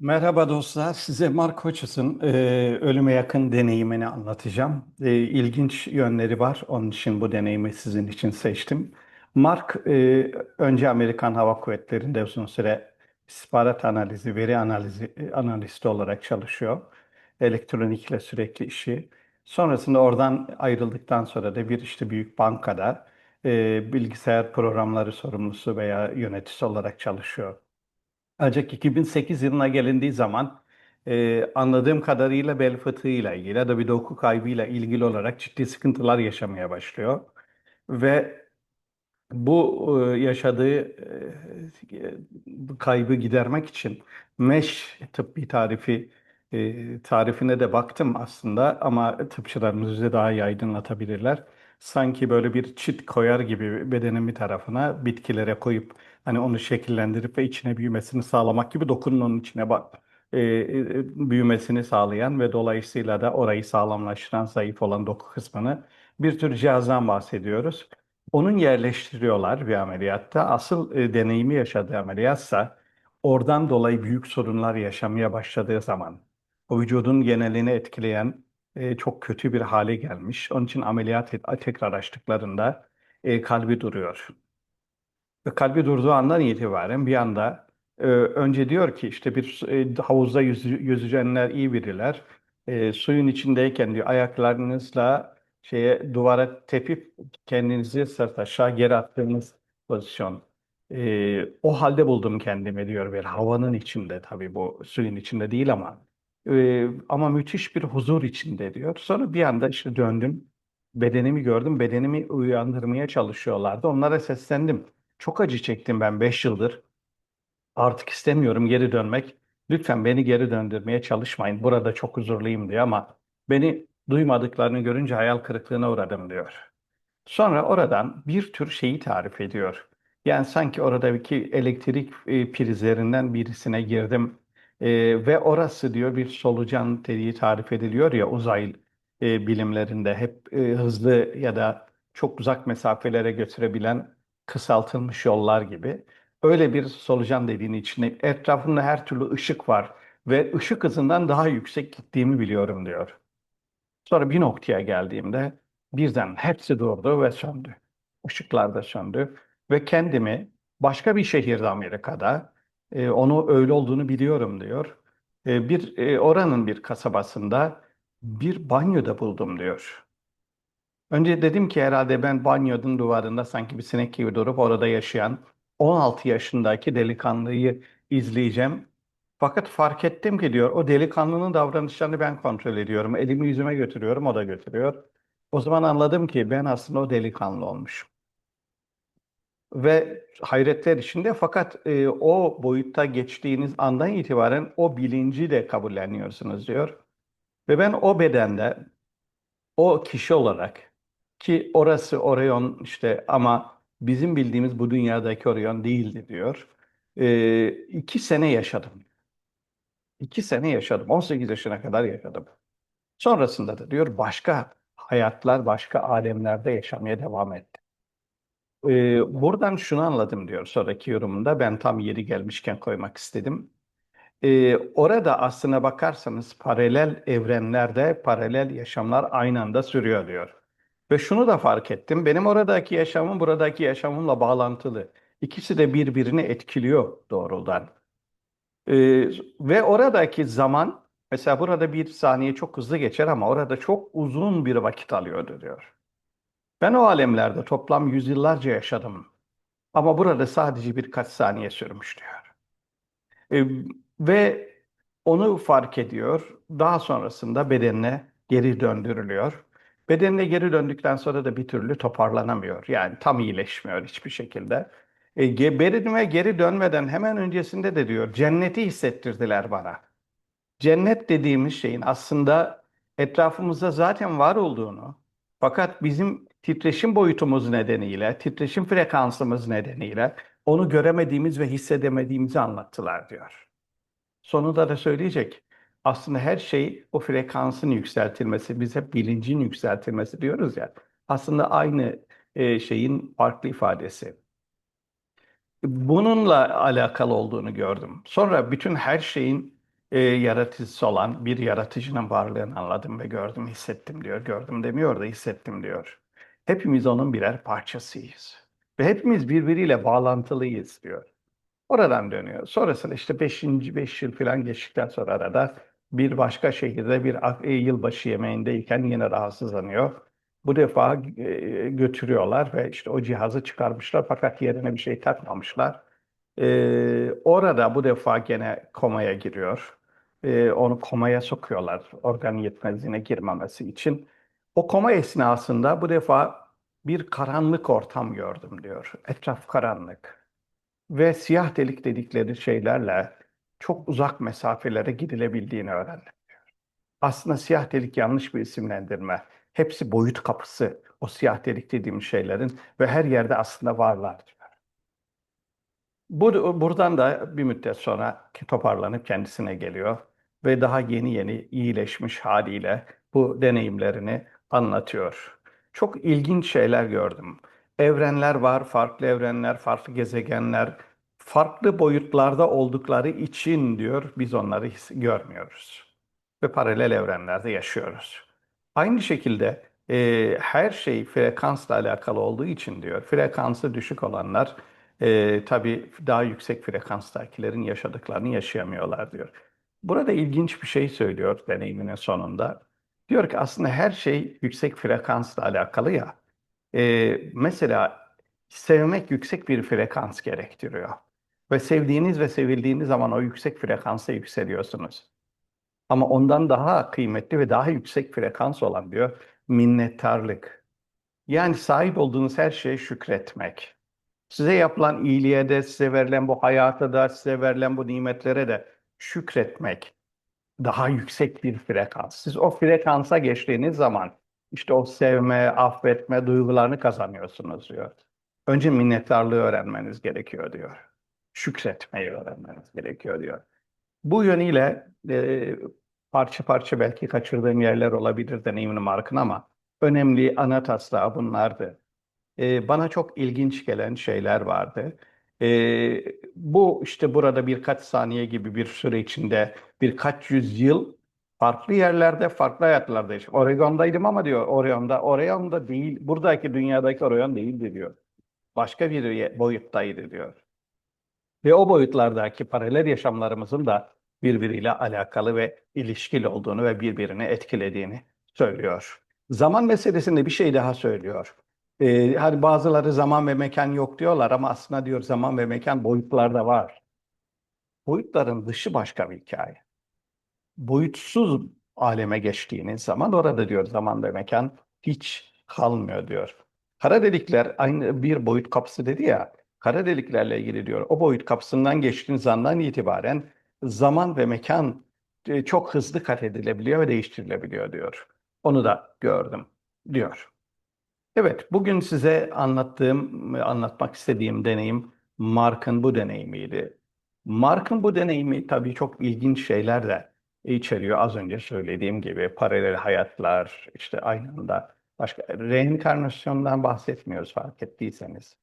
Merhaba dostlar, size Mark Hutches'ın e, ölüme yakın deneyimini anlatacağım. E, ilginç yönleri var, onun için bu deneyimi sizin için seçtim. Mark, e, önce Amerikan Hava Kuvvetleri'nde uzun süre istihbarat analizi, veri analizi e, analisti olarak çalışıyor. Elektronikle sürekli işi. Sonrasında oradan ayrıldıktan sonra da bir işte büyük bankada e, bilgisayar programları sorumlusu veya yöneticisi olarak çalışıyor. Ancak 2008 yılına gelindiği zaman e, anladığım kadarıyla bel fıtığıyla ilgili ya da bir doku kaybıyla ilgili olarak ciddi sıkıntılar yaşamaya başlıyor. Ve bu e, yaşadığı e, kaybı gidermek için MEŞ tıbbi tarifi e, tarifine de baktım aslında ama tıpçılarımız bize daha iyi aydınlatabilirler. Sanki böyle bir çit koyar gibi bedenin bir tarafına bitkilere koyup hani onu şekillendirip ve içine büyümesini sağlamak gibi dokunun onun içine bak e, e, büyümesini sağlayan ve dolayısıyla da orayı sağlamlaştıran zayıf olan doku kısmını bir tür cihazdan bahsediyoruz. Onun yerleştiriyorlar bir ameliyatta. Asıl e, deneyimi yaşadığı ameliyatsa oradan dolayı büyük sorunlar yaşamaya başladığı zaman o vücudun genelini etkileyen e, çok kötü bir hale gelmiş. Onun için ameliyat tekrar açtıklarında e, kalbi duruyor. Ve kalbi durduğu andan itibaren bir anda e, önce diyor ki işte bir e, havuzda yüzü, yüzücenler iyi biriler. E, suyun içindeyken diyor ayaklarınızla şeye duvara tepip kendinizi sırt aşağı geri attığınız pozisyon. E, o halde buldum kendimi diyor bir havanın içinde tabii bu suyun içinde değil ama ama müthiş bir huzur içinde diyor. Sonra bir anda işte döndüm. Bedenimi gördüm. Bedenimi uyandırmaya çalışıyorlardı. Onlara seslendim. Çok acı çektim ben 5 yıldır. Artık istemiyorum geri dönmek. Lütfen beni geri döndürmeye çalışmayın. Burada çok huzurluyum diyor ama beni duymadıklarını görünce hayal kırıklığına uğradım diyor. Sonra oradan bir tür şeyi tarif ediyor. Yani sanki oradaki elektrik prizlerinden birisine girdim E, ve orası diyor bir solucan deliği tarif ediliyor ya uzay e, bilimlerinde hep e, hızlı ya da çok uzak mesafelere götürebilen kısaltılmış yollar gibi. Öyle bir solucan deliğinin içinde etrafında her türlü ışık var ve ışık hızından daha yüksek gittiğimi biliyorum diyor. Sonra bir noktaya geldiğimde birden hepsi durdu ve söndü. Işıklar da söndü ve kendimi başka bir şehirde Amerika'da e, onu öyle olduğunu biliyorum diyor. E, bir e, oranın bir kasabasında bir banyoda buldum diyor. Önce dedim ki herhalde ben banyonun duvarında sanki bir sinek gibi durup orada yaşayan 16 yaşındaki delikanlıyı izleyeceğim. Fakat fark ettim ki diyor o delikanlının davranışlarını ben kontrol ediyorum. Elimi yüzüme götürüyorum, o da götürüyor. O zaman anladım ki ben aslında o delikanlı olmuşum. Ve hayretler içinde fakat e, o boyutta geçtiğiniz andan itibaren o bilinci de kabulleniyorsunuz diyor. Ve ben o bedende o kişi olarak ki orası Orion işte ama bizim bildiğimiz bu dünyadaki Orion değildi diyor. E, iki sene yaşadım. İki sene yaşadım. 18 yaşına kadar yaşadım. Sonrasında da diyor başka hayatlar, başka alemlerde yaşamaya devam etti. Ee, buradan şunu anladım diyor sonraki yorumunda. Ben tam yeri gelmişken koymak istedim. Ee, orada aslına bakarsanız paralel evrenlerde paralel yaşamlar aynı anda sürüyor diyor. Ve şunu da fark ettim. Benim oradaki yaşamım buradaki yaşamımla bağlantılı. İkisi de birbirini etkiliyor doğrudan. Ee, ve oradaki zaman mesela burada bir saniye çok hızlı geçer ama orada çok uzun bir vakit alıyordu diyor. Ben o alemlerde toplam yüzyıllarca yaşadım. Ama burada sadece birkaç saniye sürmüş diyor. Ee, ve onu fark ediyor. Daha sonrasında bedenine geri döndürülüyor. Bedenine geri döndükten sonra da bir türlü toparlanamıyor. Yani tam iyileşmiyor hiçbir şekilde. E, ge- bedenime geri dönmeden hemen öncesinde de diyor cenneti hissettirdiler bana. Cennet dediğimiz şeyin aslında etrafımızda zaten var olduğunu fakat bizim titreşim boyutumuz nedeniyle, titreşim frekansımız nedeniyle onu göremediğimiz ve hissedemediğimizi anlattılar diyor. Sonunda da söyleyecek. Aslında her şey o frekansın yükseltilmesi, biz hep bilincin yükseltilmesi diyoruz ya. Aslında aynı e, şeyin farklı ifadesi. Bununla alakalı olduğunu gördüm. Sonra bütün her şeyin e, yaratıcısı olan bir yaratıcının varlığını anladım ve gördüm, hissettim diyor. Gördüm demiyor da hissettim diyor. Hepimiz onun birer parçasıyız. Ve hepimiz birbiriyle bağlantılıyız diyor. Oradan dönüyor. Sonrasında işte 5. 5 yıl falan geçtikten sonra arada bir başka şehirde bir e, yılbaşı yemeğindeyken yine rahatsızlanıyor. Bu defa e, götürüyorlar ve işte o cihazı çıkarmışlar fakat yerine bir şey takmamışlar. E, orada bu defa gene komaya giriyor. E, onu komaya sokuyorlar organ yetmezliğine girmemesi için. O koma esnasında bu defa bir karanlık ortam gördüm diyor. Etraf karanlık ve siyah delik dedikleri şeylerle çok uzak mesafelere gidilebildiğini öğrendim. Aslında siyah delik yanlış bir isimlendirme. Hepsi boyut kapısı o siyah delik dediğim şeylerin ve her yerde aslında varlar diyor. Bu, buradan da bir müddet sonra toparlanıp kendisine geliyor ve daha yeni yeni iyileşmiş haliyle bu deneyimlerini anlatıyor. Çok ilginç şeyler gördüm. Evrenler var, farklı evrenler, farklı gezegenler, farklı boyutlarda oldukları için diyor biz onları görmüyoruz. Ve paralel evrenlerde yaşıyoruz. Aynı şekilde e, her şey frekansla alakalı olduğu için diyor. Frekansı düşük olanlar e, tabii daha yüksek frekanstakilerin yaşadıklarını yaşayamıyorlar diyor. Burada ilginç bir şey söylüyor deneyiminin sonunda. Diyor ki aslında her şey yüksek frekansla alakalı ya. E, mesela sevmek yüksek bir frekans gerektiriyor. Ve sevdiğiniz ve sevildiğiniz zaman o yüksek frekansa yükseliyorsunuz. Ama ondan daha kıymetli ve daha yüksek frekans olan diyor minnettarlık. Yani sahip olduğunuz her şeye şükretmek. Size yapılan iyiliğe de, size verilen bu hayata da, size verilen bu nimetlere de şükretmek daha yüksek bir frekans. Siz o frekansa geçtiğiniz zaman işte o sevme, affetme duygularını kazanıyorsunuz diyor. Önce minnettarlığı öğrenmeniz gerekiyor diyor. Şükretmeyi öğrenmeniz gerekiyor diyor. Bu yönüyle e, parça parça belki kaçırdığım yerler olabilir deneyimini markın ama önemli ana taslağı bunlardı. E, bana çok ilginç gelen şeyler vardı. E, bu işte burada birkaç saniye gibi bir süre içinde birkaç yüzyıl farklı yerlerde, farklı hayatlarda yaşadım. Oregon'daydım ama diyor, Orion'da, Orion'da değil, buradaki dünyadaki Orion değildi diyor. Başka bir boyuttaydı diyor. Ve o boyutlardaki paralel yaşamlarımızın da birbiriyle alakalı ve ilişkili olduğunu ve birbirini etkilediğini söylüyor. Zaman meselesinde bir şey daha söylüyor. Ee, hani bazıları zaman ve mekan yok diyorlar ama aslında diyor zaman ve mekan boyutlarda var. Boyutların dışı başka bir hikaye. Boyutsuz aleme geçtiğiniz zaman orada diyor zaman ve mekan hiç kalmıyor diyor. Kara delikler aynı bir boyut kapısı dedi ya. Kara deliklerle ilgili diyor. O boyut kapısından geçtiğiniz andan itibaren zaman ve mekan e, çok hızlı kat edilebiliyor ve değiştirilebiliyor diyor. Onu da gördüm diyor. Evet, bugün size anlattığım, anlatmak istediğim deneyim Mark'ın bu deneyimiydi. Mark'ın bu deneyimi tabii çok ilginç şeyler de içeriyor. Az önce söylediğim gibi paralel hayatlar, işte aynı anda başka reenkarnasyondan bahsetmiyoruz fark ettiyseniz.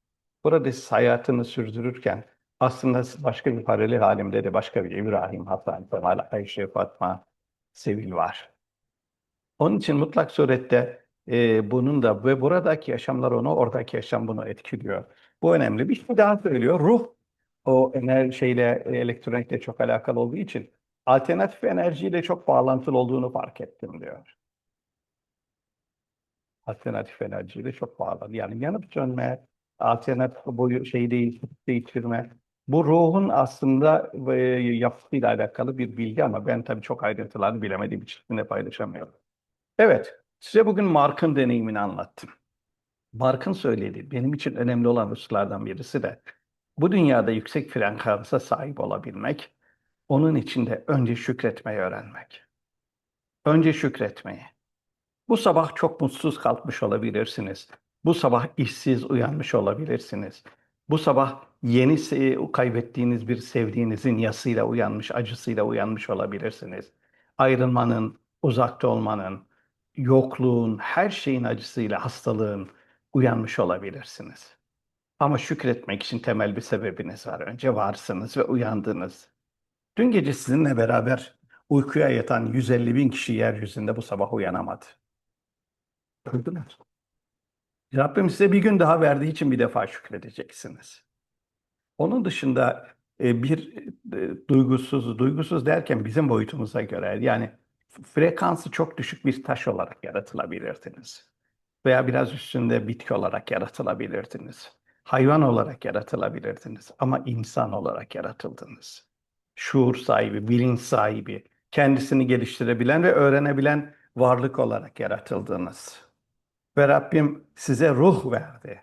Burada siz hayatını sürdürürken aslında siz başka bir paralel halimde de başka bir İbrahim, Hasan, Kemal, Ayşe, Fatma, Sevil var. Onun için mutlak surette e, bunun da ve buradaki yaşamlar onu, oradaki yaşam bunu etkiliyor. Bu önemli. Bir şey daha söylüyor. Ruh o enerji şeyle, elektronikle çok alakalı olduğu için alternatif enerjiyle çok bağlantılı olduğunu fark ettim diyor. Alternatif enerjiyle çok bağlı. Yani yanıp sönme, alternatif boyu şey değil, değiştirme. Bu ruhun aslında e, yapısıyla alakalı bir bilgi ama ben tabii çok ayrıntılarını bilemediğim için sizinle paylaşamıyorum. Evet, size bugün Mark'ın deneyimini anlattım. Mark'ın söylediği benim için önemli olan hususlardan birisi de bu dünyada yüksek frekansa sahip olabilmek, onun için de önce şükretmeyi öğrenmek. Önce şükretmeyi. Bu sabah çok mutsuz kalkmış olabilirsiniz. Bu sabah işsiz uyanmış olabilirsiniz. Bu sabah yeni kaybettiğiniz bir sevdiğinizin yasıyla uyanmış, acısıyla uyanmış olabilirsiniz. Ayrılmanın, uzakta olmanın, yokluğun, her şeyin acısıyla, hastalığın uyanmış olabilirsiniz. Ama şükretmek için temel bir sebebiniz var. Önce varsınız ve uyandınız. Dün gece sizinle beraber uykuya yatan 150 bin kişi yeryüzünde bu sabah uyanamadı. Öldüler. Rabbim size bir gün daha verdiği için bir defa şükredeceksiniz. Onun dışında e, bir e, duygusuz, duygusuz derken bizim boyutumuza göre yani frekansı çok düşük bir taş olarak yaratılabilirdiniz. Veya biraz üstünde bitki olarak yaratılabilirdiniz. Hayvan olarak yaratılabilirdiniz. Ama insan olarak yaratıldınız. Şuur sahibi, bilinç sahibi, kendisini geliştirebilen ve öğrenebilen varlık olarak yaratıldınız. Ve Rabbim size ruh verdi.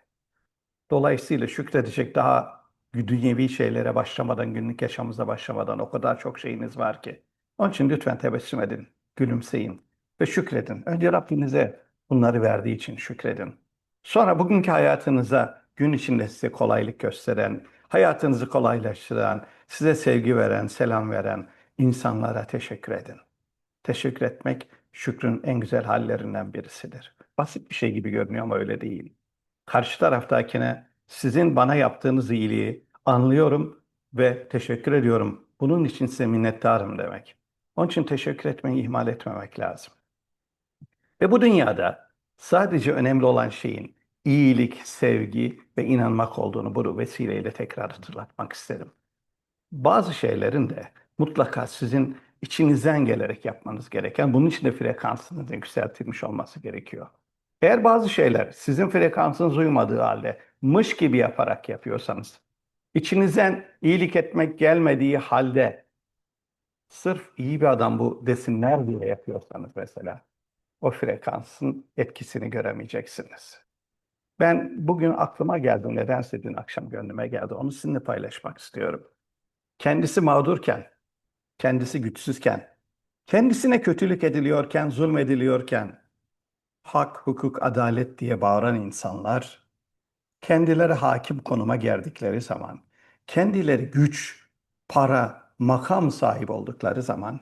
Dolayısıyla şükredecek daha dünyevi şeylere başlamadan, günlük yaşamımıza başlamadan o kadar çok şeyiniz var ki. Onun için lütfen tebessüm edin, gülümseyin ve şükredin. Önce Rabbinize bunları verdiği için şükredin. Sonra bugünkü hayatınıza gün içinde size kolaylık gösteren, hayatınızı kolaylaştıran, size sevgi veren, selam veren insanlara teşekkür edin. Teşekkür etmek şükrün en güzel hallerinden birisidir. Basit bir şey gibi görünüyor ama öyle değil. Karşı taraftakine sizin bana yaptığınız iyiliği anlıyorum ve teşekkür ediyorum. Bunun için size minnettarım demek. Onun için teşekkür etmeyi ihmal etmemek lazım. Ve bu dünyada sadece önemli olan şeyin iyilik, sevgi ve inanmak olduğunu bu vesileyle tekrar hatırlatmak isterim. Bazı şeylerin de mutlaka sizin içinizden gelerek yapmanız gereken, bunun için de frekansınızın yükseltilmiş olması gerekiyor. Eğer bazı şeyler sizin frekansınız uymadığı halde mış gibi yaparak yapıyorsanız, içinizden iyilik etmek gelmediği halde sırf iyi bir adam bu desinler diye yapıyorsanız mesela, o frekansın etkisini göremeyeceksiniz. Ben bugün aklıma geldi, nedense dün akşam gönlüme geldi. Onu sizinle paylaşmak istiyorum. Kendisi mağdurken, kendisi güçsüzken, kendisine kötülük ediliyorken, zulmediliyorken, hak, hukuk, adalet diye bağıran insanlar, kendileri hakim konuma geldikleri zaman, kendileri güç, para, makam sahibi oldukları zaman,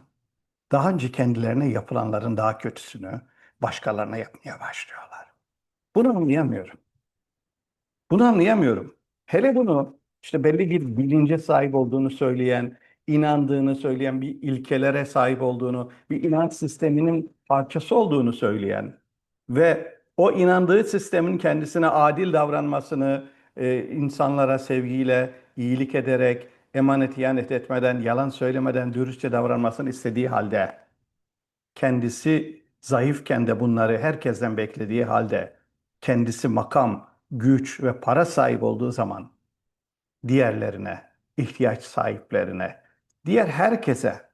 daha önce kendilerine yapılanların daha kötüsünü başkalarına yapmaya başlıyorlar. Bunu anlayamıyorum. Bunu anlayamıyorum. Hele bunu işte belli bir bilince sahip olduğunu söyleyen, inandığını söyleyen, bir ilkelere sahip olduğunu, bir inanç sisteminin parçası olduğunu söyleyen ve o inandığı sistemin kendisine adil davranmasını, e, insanlara sevgiyle, iyilik ederek, emanet ihanet etmeden, yalan söylemeden, dürüstçe davranmasını istediği halde, kendisi zayıfken de bunları herkesten beklediği halde, kendisi makam, güç ve para sahip olduğu zaman diğerlerine, ihtiyaç sahiplerine, diğer herkese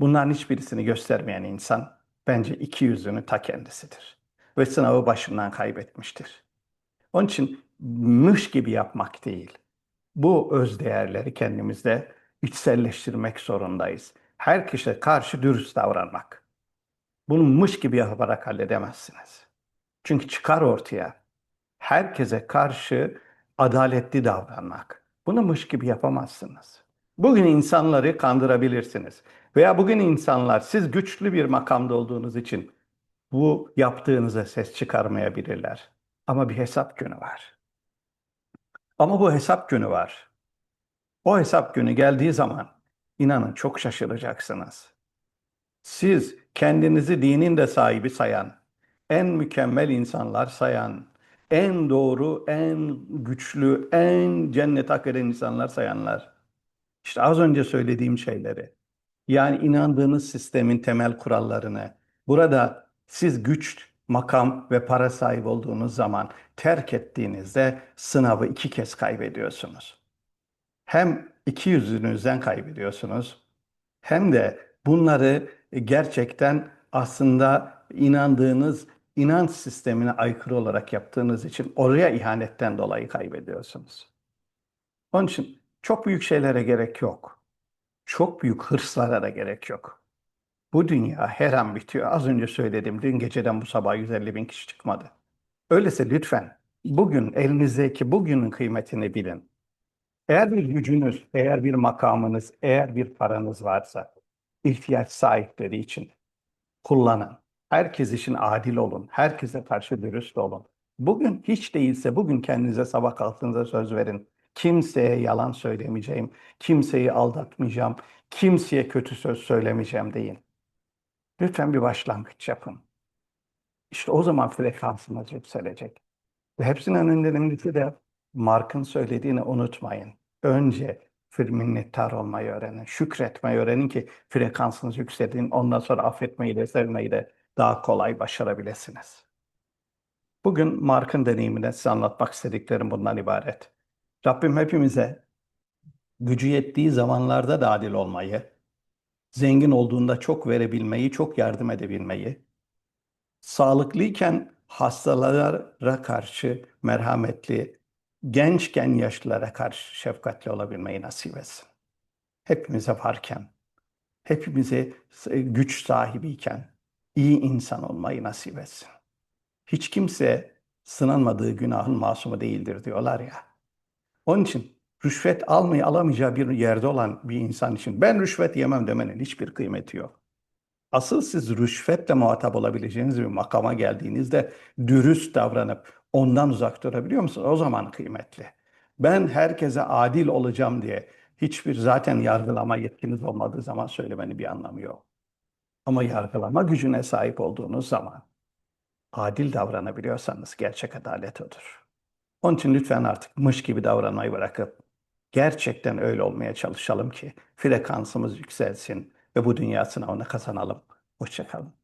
bunların hiçbirisini göstermeyen insan bence iki yüzünü ta kendisidir. Ve sınavı başından kaybetmiştir. Onun için mış gibi yapmak değil. Bu öz değerleri kendimizde içselleştirmek zorundayız. Her kişiye karşı dürüst davranmak. Bunu mış gibi yaparak halledemezsiniz. Çünkü çıkar ortaya. Herkese karşı adaletli davranmak. Bunu mış gibi yapamazsınız. Bugün insanları kandırabilirsiniz. Veya bugün insanlar siz güçlü bir makamda olduğunuz için bu yaptığınıza ses çıkarmayabilirler. Ama bir hesap günü var. Ama bu hesap günü var. O hesap günü geldiği zaman inanın çok şaşıracaksınız. Siz kendinizi dinin de sahibi sayan, en mükemmel insanlar sayan, en doğru, en güçlü, en cennet hak eden insanlar sayanlar. İşte az önce söylediğim şeyleri. Yani inandığınız sistemin temel kurallarını. Burada siz güç, makam ve para sahibi olduğunuz zaman terk ettiğinizde sınavı iki kez kaybediyorsunuz. Hem iki yüzünüzden kaybediyorsunuz hem de bunları gerçekten aslında inandığınız inanç sistemine aykırı olarak yaptığınız için oraya ihanetten dolayı kaybediyorsunuz. Onun için çok büyük şeylere gerek yok. Çok büyük hırslara da gerek yok. Bu dünya her an bitiyor. Az önce söyledim. Dün geceden bu sabah 150 bin kişi çıkmadı. Öyleyse lütfen bugün elinizdeki bugünün kıymetini bilin. Eğer bir gücünüz, eğer bir makamınız, eğer bir paranız varsa ihtiyaç sahipleri için kullanın. Herkes için adil olun. Herkese karşı dürüst olun. Bugün hiç değilse bugün kendinize sabah kalktığınızda söz verin. Kimseye yalan söylemeyeceğim, kimseyi aldatmayacağım, kimseye kötü söz söylemeyeceğim deyin. Lütfen bir başlangıç yapın. İşte o zaman frekansınız yükselecek. Ve hepsinin önemlisi de Mark'ın söylediğini unutmayın. Önce minnettar olmayı öğrenin, şükretmeyi öğrenin ki frekansınız yükselin. Ondan sonra affetmeyi de sevmeyi de daha kolay başarabilirsiniz. Bugün Mark'ın deneyimine size anlatmak istediklerim bundan ibaret. Rabbim hepimize gücü yettiği zamanlarda da adil olmayı, zengin olduğunda çok verebilmeyi, çok yardım edebilmeyi, sağlıklıyken hastalara karşı merhametli, gençken yaşlılara karşı şefkatli olabilmeyi nasip etsin. Hepimize varken, hepimize güç sahibiyken iyi insan olmayı nasip etsin. Hiç kimse sınanmadığı günahın masumu değildir diyorlar ya. Onun için rüşvet almayı alamayacağı bir yerde olan bir insan için ben rüşvet yemem demenin hiçbir kıymeti yok. Asıl siz rüşvetle muhatap olabileceğiniz bir makama geldiğinizde dürüst davranıp ondan uzak durabiliyor musunuz? O zaman kıymetli. Ben herkese adil olacağım diye hiçbir zaten yargılama yetkiniz olmadığı zaman söylemenin bir anlamı yok. Ama yargılama gücüne sahip olduğunuz zaman adil davranabiliyorsanız gerçek adalet odur. Onun için lütfen artık mış gibi davranmayı bırakıp gerçekten öyle olmaya çalışalım ki frekansımız yükselsin ve bu dünya sınavını kazanalım. Hoşçakalın.